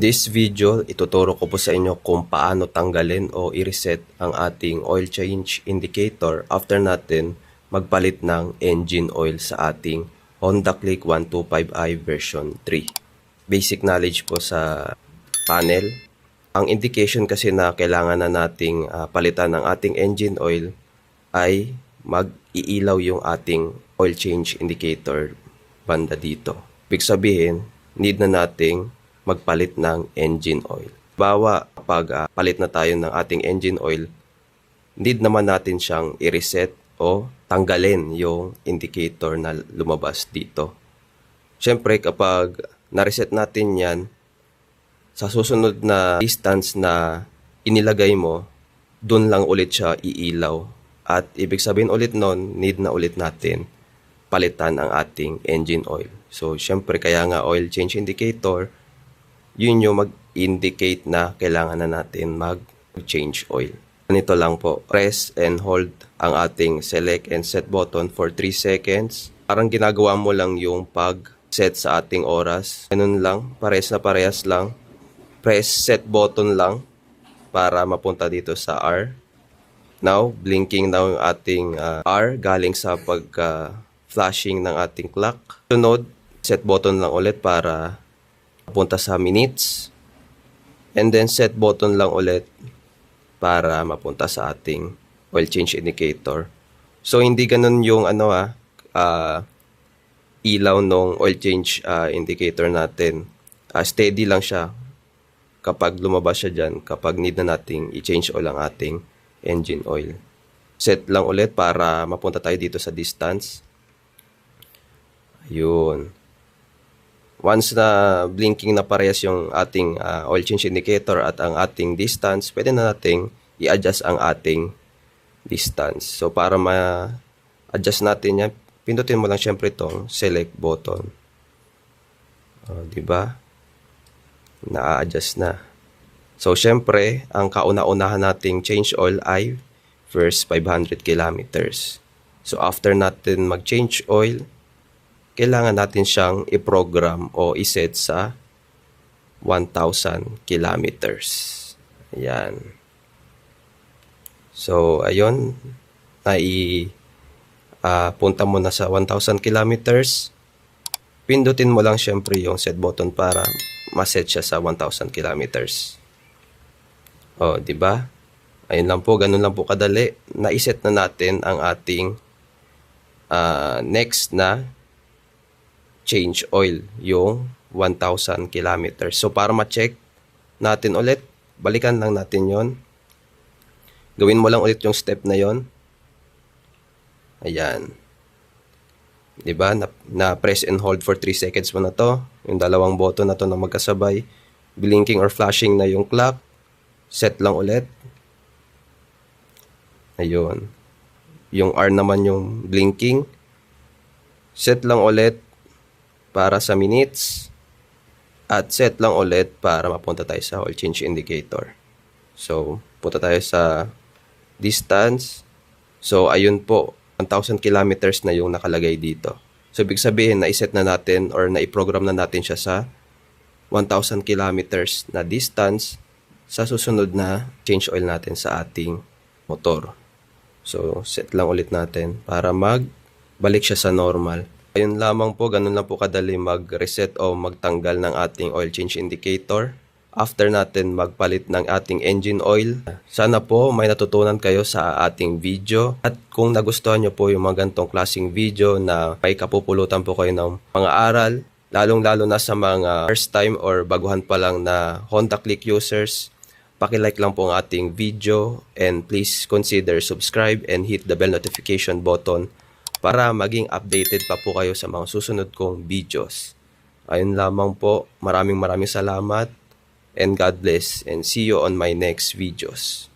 this video, ituturo ko po sa inyo kung paano tanggalin o i-reset ang ating oil change indicator after natin magpalit ng engine oil sa ating Honda Click 125i version 3. Basic knowledge po sa panel. Ang indication kasi na kailangan na nating ah, palitan ng ating engine oil ay mag-iilaw yung ating oil change indicator banda dito. Ibig sabihin, need na nating magpalit ng engine oil. Bawa, kapag ah, palit na tayo ng ating engine oil, need naman natin siyang i-reset o tanggalin yung indicator na lumabas dito. Siyempre, kapag na-reset natin yan, sa susunod na distance na inilagay mo, dun lang ulit siya iilaw. At ibig sabihin ulit nun, need na ulit natin palitan ang ating engine oil. So, syempre, kaya nga oil change indicator, yun yung mag-indicate na kailangan na natin mag-change oil. Ganito lang po, press and hold ang ating select and set button for 3 seconds. Parang ginagawa mo lang yung pag-set sa ating oras. Ganun lang, parehas na parehas lang. Press set button lang para mapunta dito sa R. Now, blinking na yung ating ah, R galing sa pagka-flashing ng ating clock. Sunod, set button lang ulit para mapunta sa minutes. And then set button lang ulit para mapunta sa ating oil change indicator. So hindi ganun yung ano ah, ah, ilaw ng oil change ah, indicator natin. Ah, steady lang siya kapag lumabas siya dyan, kapag need na nating i-change oil ang ating engine oil. Set lang ulit para mapunta tayo dito sa distance. Ayun. Once na blinking na parehas yung ating ah, oil change indicator at ang ating distance, pwede na nating i-adjust ang ating distance. So para ma-adjust natin yan, pindutin mo lang syempre itong select button. O, di ba? Na-adjust na. So syempre, ang kauna-unahan nating change oil ay first 500 kilometers. So after natin mag-change oil, kailangan natin siyang i-program o iset sa 1,000 kilometers. Ayan. So, ayun. Nai ah, punta mo na sa 1,000 kilometers. Pindutin mo lang syempre yung set button para ma-set siya sa 1,000 kilometers. O, di ba? Ayun lang po, ganun lang po kadali. Naiset na natin ang ating ah, next na change oil, yung 1,000 kilometers. So, para ma-check natin ulit, balikan lang natin yon. Gawin mo lang ulit yung step na yon. Ayan. 'Di ba? Na, na press and hold for 3 seconds mo na to. Yung dalawang button na to na magkasabay. Blinking or flashing na yung clock. Set lang ulit. Ayun. Yung R naman yung blinking. Set lang ulit para sa minutes. At set lang ulit para mapunta tayo sa oil change indicator. So, punta tayo sa distance. So, ayun po, 1,000 kilometers na yung nakalagay dito. So, ibig sabihin, na-set na natin or na-program na natin siya sa 1,000 kilometers na distance sa susunod na change oil natin sa ating motor. So, set lang ulit natin para magbalik siya sa normal. Ayun lamang po, ganun lang po kadali mag-reset o magtanggal ng ating oil change indicator after natin magpalit ng ating engine oil. Sana po may natutunan kayo sa ating video at kung nagustuhan nyo po yung mga gantong klaseng video na may kapupulutan po kayo ng mga aral, lalong-lalo na sa mga first time or baguhan pa lang na Honda Click users, Pakilike lang po ang ating video and please consider subscribe and hit the bell notification button para maging updated pa po kayo sa mga susunod kong videos. Ayun lamang po. Maraming maraming salamat and God bless and see you on my next videos.